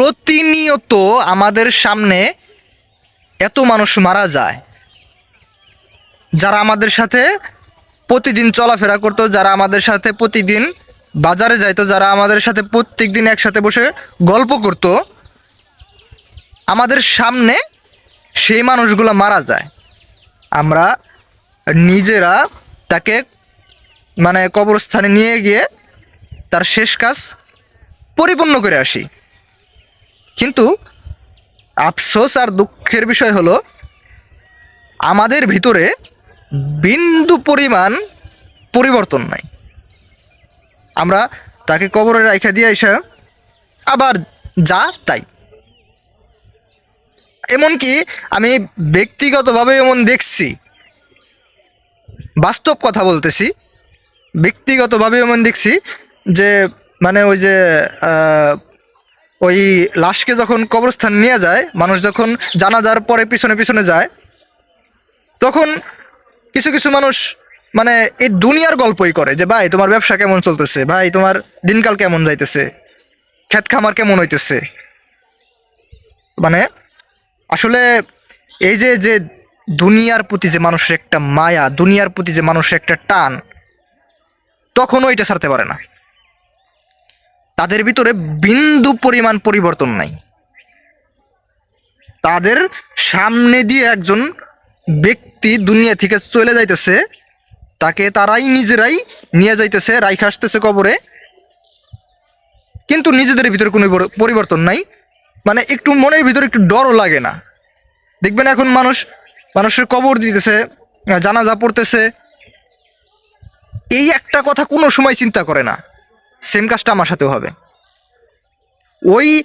প্রতিনিয়ত আমাদের সামনে এত মানুষ মারা যায়। যারা আমাদের সাথে প্রতিদিন চলাফেরা করতো, যারা আমাদের সাথে প্রতিদিন বাজারে যাইতো, যারা আমাদের সাথে প্রত্যেক দিন একসাথে বসে গল্প করতো, আমাদের সামনে সেই মানুষগুলো মারা যায়। আমরা নিজেরা তাকে মানে কবরস্থানে নিয়ে গিয়ে তার শেষ কাজ পরিপূর্ণ করে আসি। কিন্তু আফসোস আর দুঃখের বিষয় হলো, আমাদের ভিতরে বিন্দু পরিমাণ পরিবর্তন নাই। আমরা তাকে কবরে রাখা দিয়ে এসে আবার যা তাই। এমনকি আমি ব্যক্তিগতভাবে এমন দেখছি, বাস্তব কথা বলতেছি, ব্যক্তিগতভাবে এমন দেখছি যে মানে ওই যে ওই লাশকে যখন কবরস্থান নিয়ে যায়, মানুষ যখন জানাজার পরে পিছনে পিছনে যায়, তখন কিছু কিছু মানুষ মানে এই দুনিয়ার গল্পই করে যে, ভাই, তোমার ব্যবসা কেমন চলতেছে? ভাই, তোমার দিনকাল কেমন যাইতেছে? ক্ষেত খামার কেমন হইতেছে? মানে আসলে এই যে যে দুনিয়ার প্রতি যে মানুষের একটা মায়া, দুনিয়ার প্রতি যে মানুষের একটা টান, তখনও এটা ছাড়তে পারে না। তাদের ভিতরে বিন্দু পরিমাণ পরিবর্তন নাই। তাদের সামনে দিয়ে একজন ব্যক্তি দুনিয়া থেকে চলে যাইতেছে, তাকে তারাই নিজেরাই নিয়ে যাইতেছে, রাইখে আসতেছে কবরে। কিন্তু নিজেদের ভিতরে কোনো পরিবর্তন নাই। মানে একটু মনের ভিতরে একটু ডরও লাগে না। দেখবেন এখন মানুষ, মানুষের কবর দিতেছে, জানাজা পড়তেছে। এই একটা কথা কোনো সময় চিন্তা করে না। সেম কাজটা আমার সাথেও হবে। ওই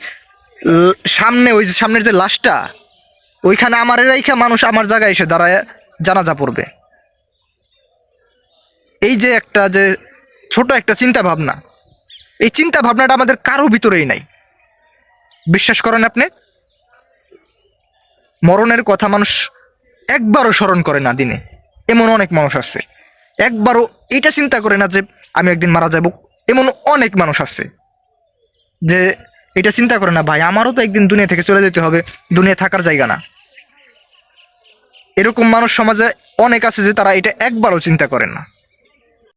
সামনে, ওই সামনের যে লাশটা, ওইখানে আমার রাইখা মানুষ আমার জায়গায় এসে দাঁড়ায়, জানাজা পড়বে। এই যে একটা যে ছোট একটা চিন্তা ভাবনা এই চিন্তা ভাবনাটা আমাদের কারও ভিতরেই নাই। বিশ্বাস করেন আপনি? মরণের কথা মানুষ একবারও স্মরণ করে না দিনে। এমন অনেক মানুষ আছে। একবারও এটা চিন্তা করে না যে আমি একদিন মারা যাব। এমন অনেক মানুষ আছে যে এটা চিন্তা করে না, ভাই, আমারও তো একদিন দুনিয়া থেকে চলে যেতে হবে। দুনিয়া থাকার জায়গা না। এরকম মানুষ সমাজে অনেক আছে যে তারা এটা একবারও চিন্তা করেন না।